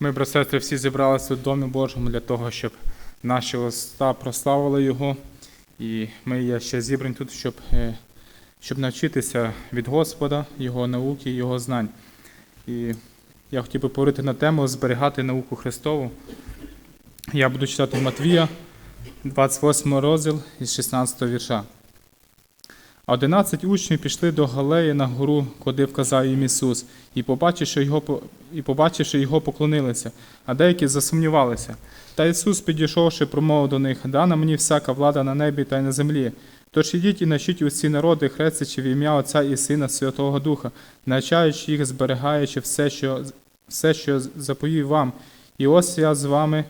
Ми, брати сестри, всі зібралися в Домі Божому для того, щоб наші уста прославили Його. І ми є ще зібрані тут, щоб, е, щоб навчитися від Господа, Його науки, Його знань. І я хотів би поговорити на тему зберігати науку Христову. Я буду читати Матвія, 28 розділ із 16 вірша. Одинадцять учнів пішли до Галеї на гору, куди вказав їм Ісус, і побачивши його, і побачивши його, поклонилися, а деякі засумнівалися. Та Ісус, підійшовши, промовив до них: Дана мені всяка влада на небі та й на землі. Тож ідіть і навчіть усі народи, хрестячи в ім'я Отця і Сина Святого Духа, навчаючи їх, зберігаючи все, що, все, що заповів вам. І ось я з вами,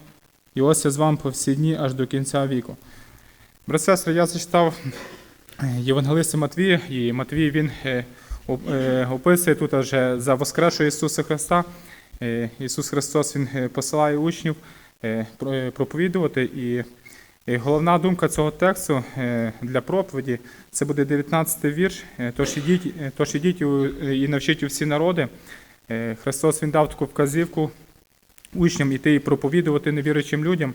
і ось я з вами по всі дні аж до кінця віку. Брат сестри, я зачитав Євангелиста Матвія, і Матвій він е, е, описує тут вже за воскресшого Ісуса Христа. Е, Ісус Христос Він посилає учнів про- проповідувати. І головна думка цього тексту для проповіді це буде 19 вірш. Е, Тож ідіть, тож ідіть і навчіть у всі народи. Христос Він дав таку вказівку учням іти і проповідувати невіруючим людям.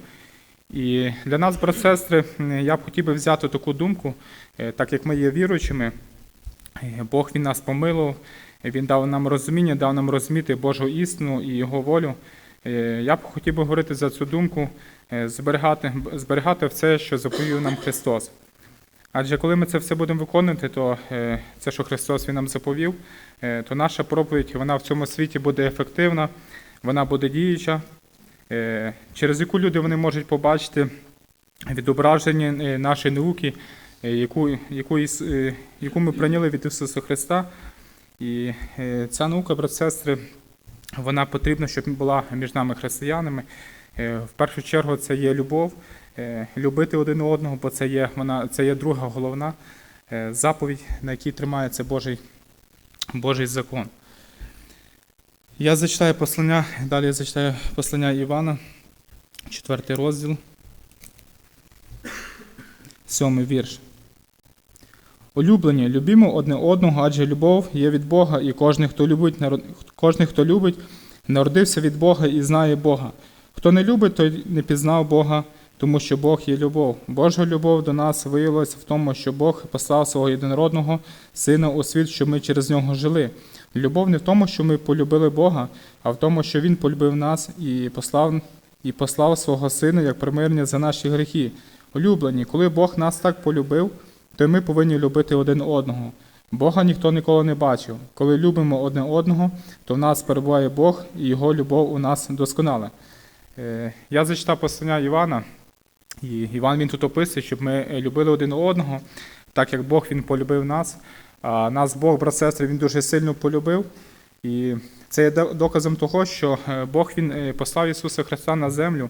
І для нас, брат сестри, я б хотів би взяти таку думку, е, так як ми є віруючими, е, Бог Він нас помилував, Він дав нам розуміння, дав нам розуміти Божу істину і Його волю. Е, Я б хотів би говорити за цю думку, зберігати, зберігати все, що заповів нам Христос. Адже коли ми це все будемо виконувати, то це, що Христос Він нам заповів, то наша проповідь вона в цьому світі буде ефективна, вона буде діюча, через яку люди вони можуть побачити відображення е, нашої науки, е, яку, яку, е, яку ми прийняли від Ісуса Христа. І е, ця наука, брат сестри, вона потрібна, щоб була між нами християнами. Е, В першу чергу це є любов, е, любити один одного, бо це є, вона, це є друга головна е, заповідь, на якій тримається Божий, Божий закон. Я зачитаю послання, далі я зачитаю послання Івана, четвертий розділ, сьомий вірш. Улюблені, любімо одне одного, адже любов є від Бога, і кожен, хто любить, кожен, хто любить, народився від Бога і знає Бога. Хто не любить, той не пізнав Бога, тому що Бог є любов. Божа любов до нас виявилася в тому, що Бог послав свого єдинородного Сина у світ, щоб ми через нього жили. Любов не в тому, що ми полюбили Бога, а в тому, що Він полюбив нас і послав, і послав свого Сина як примирення за наші гріхи. Улюблені, коли Бог нас так полюбив, то ми повинні любити один одного. Бога ніхто ніколи не бачив. Коли любимо одне одного, то в нас перебуває Бог, і Його любов у нас досконала. Е, Я зачитав послання Івана, і Іван він тут описує, щоб ми любили один одного, так як Бог він полюбив нас. А нас Бог, брат сестри, він дуже сильно полюбив. І це є доказом того, що е, Бог він е, послав Ісуса Христа на землю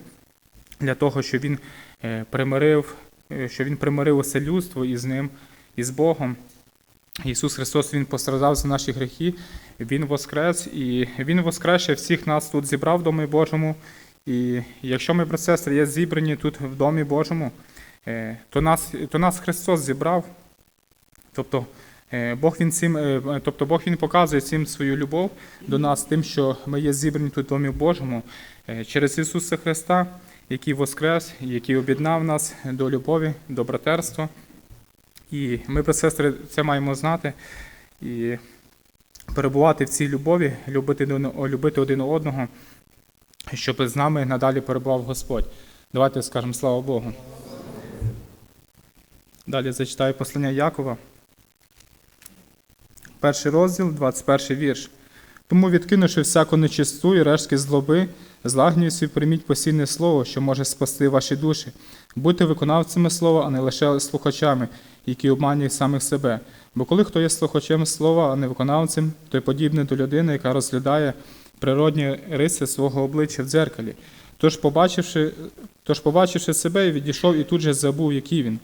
для того, щоб Він е, примирив, що Він примирив усе людство із ним, із Богом. Ісус Христос Він постраждав за наші гріхи, Він воскрес, і Він воскресе всіх нас тут зібрав в Домі Божому. І якщо ми, брат сестри, є зібрані тут в Домі Божому, то нас, то нас Христос зібрав. Тобто Бог він цим, е, тобто Бог він показує цим свою любов до нас, тим, що ми є зібрані тут в Домі Божому е, через Ісуса Христа, який воскрес, який об'єднав нас до любові, до братерства. І ми, сестри, це маємо знати і перебувати в цій любові, любити, любити один одного, щоб з нами надалі перебував Господь. Давайте скажемо слава Богу. Далі зачитаю послання Якова. Перший розділ, 21 вірш. Тому, відкинувши всяку нечисту і рештки злоби, злагнююся і прийміть постійне слово, що може спасти ваші душі. Будьте виконавцями слова, а не лише слухачами, які обманюють самих себе. Бо коли хто є слухачем слова, а не виконавцем, той подібний до людини, яка розглядає природні риси свого обличчя в дзеркалі. Тож, побачивши, тож, побачивши себе, відійшов і тут же забув, який він.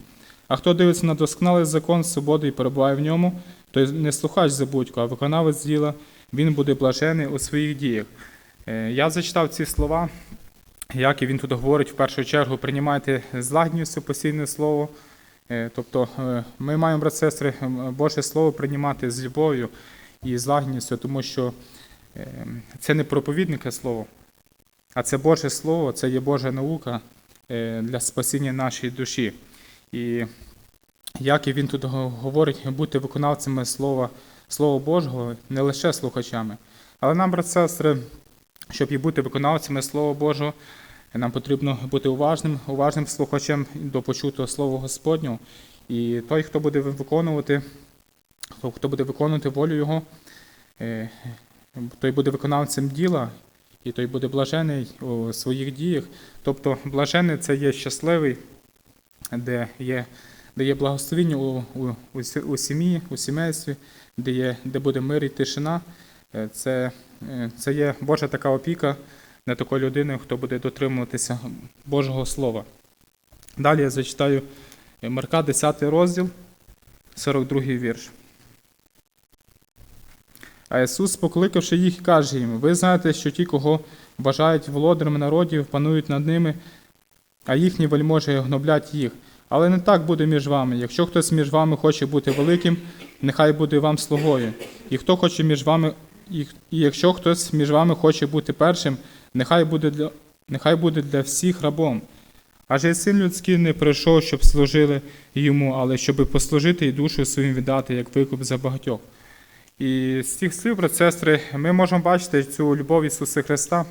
А хто дивиться на досконалий закон свободи і перебуває в ньому, той не слухач забудько, а виконавець діла, він буде блажений у своїх діях. Е, Я зачитав ці слова, як і він тут говорить, в першу чергу приймайте з лагідністю постійне слово. Е, Тобто е, ми маємо, брат сестри, Боже Слово приймати з любов'ю і з лагідністю, тому що це не проповіднике слово, а це Боже Слово, це є Божа наука для спасіння нашої душі. І як і він тут говорить, бути виконавцями Слова, Слова Божого, не лише слухачами. Але нам, брат сестри, щоб і бути виконавцями Слова Божого, нам потрібно бути уважним, уважним слухачем до почутого Слова Господнього. І той, хто буде виконувати, хто, буде виконувати волю Його, е, той буде виконавцем діла, і той буде блажений у своїх діях. Тобто блажений це є щасливий, де є, де є благословіння у, у, у, сім'ї, у сімействі, де, є, де буде мир і тишина. Е, Це, е, це є Божа така опіка на такої людини, хто буде дотримуватися Божого Слова. Далі я зачитаю Марка, 10 розділ, 42 вірш. А Ісус, покликавши їх, каже їм: Ви знаєте, що ті, кого вважають володарами народів, панують над ними, а їхні вельможі гноблять їх. Але не так буде між вами. Якщо хтось між вами хоче бути великим, нехай буде вам слугою. І хто хоче між вами, і, якщо хтось між вами хоче бути першим, нехай буде для, нехай буде для всіх рабом. Адже син людський не прийшов, щоб служили йому, але щоб послужити і душу своїм віддати, як викуп за багатьох. І з цих слів, брат, сестри, ми можемо бачити цю любов Ісуса Христа,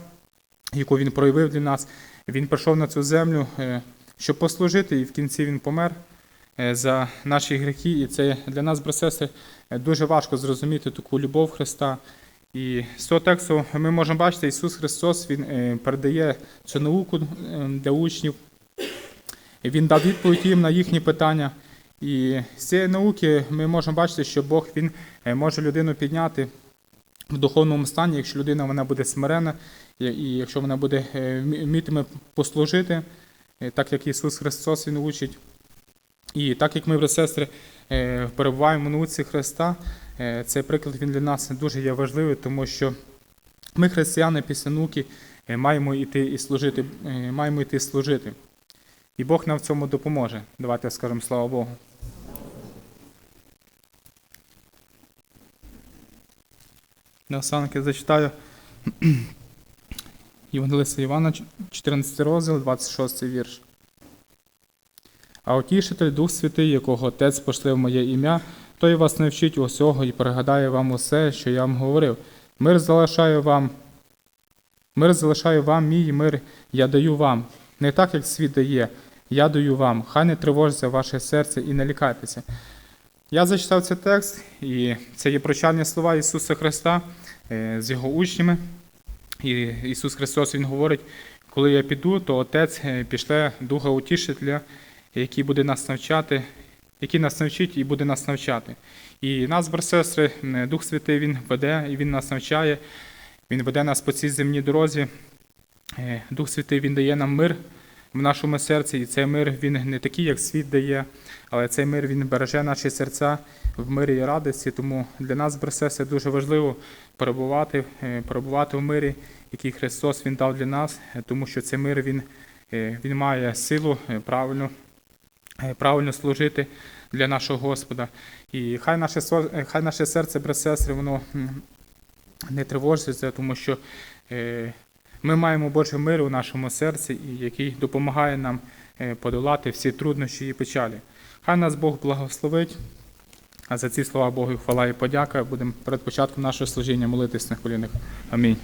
яку Він проявив для нас. Він прийшов на цю землю, е, щоб послужити, і в кінці Він помер е, за наші гріхи. І це для нас, брат, е, дуже важко зрозуміти таку любов Христа. І з цього тексту ми можемо бачити, Ісус Христос Він е, передає цю науку для учнів. Він дав відповідь їм на їхні питання. І з цієї науки ми можемо бачити, що Бог він може людину підняти в духовному стані, якщо людина вона буде смирена, і- якщо вона буде вмітиме послужити, так як Ісус Христос Він учить. І так як ми, брати сестри, е, перебуваємо в науці Христа, е, цей приклад він для нас дуже є важливий, тому що ми, християни, після науки, е, маємо йти і служити, е, маємо йти служити. І Бог нам в цьому допоможе. Давайте скажемо слава Богу. Наостанок я зачитаю Євангелиста Івана, 14 розділ, 26 вірш. А утішитель Дух Святий, якого Отець пошле в моє ім'я, той вас навчить усього і пригадає вам усе, що я вам говорив. Мир залишаю вам, мир залишаю вам, мій мир я даю вам. Не так, як світ дає, я даю вам. Хай не тривожиться ваше серце і не лякайтеся. Я зачитав цей текст, і це є прощальні слова Ісуса Христа е, з його учнями. І Ісус Христос Він говорить, коли я піду, то Отець е, пішле Духа Утішителя, який буде нас навчати, який нас навчить і буде нас навчати. І нас, брат сестри, е, Дух Святий Він веде і Він нас навчає, Він веде нас по цій земній дорозі. Е, Дух Святий Він дає нам мир в нашому серці, і цей мир він не такий, як світ дає, але цей мир він береже наші серця в мирі і радості. Тому для нас, брат дуже важливо перебувати, е, перебувати в мирі, який Христос Він дав для нас, е, тому що цей мир він, е, він має силу правильно, правильно служити для нашого Господа. І хай наше, хай наше серце, брат сестри, воно не тривожиться, тому що ми маємо Божий мир у нашому серці, який допомагає нам подолати всі труднощі і печалі. Хай нас Бог благословить. А за ці слова Богу хвала і подяка. Будемо перед початком нашого служіння молитись на колінах. Амінь.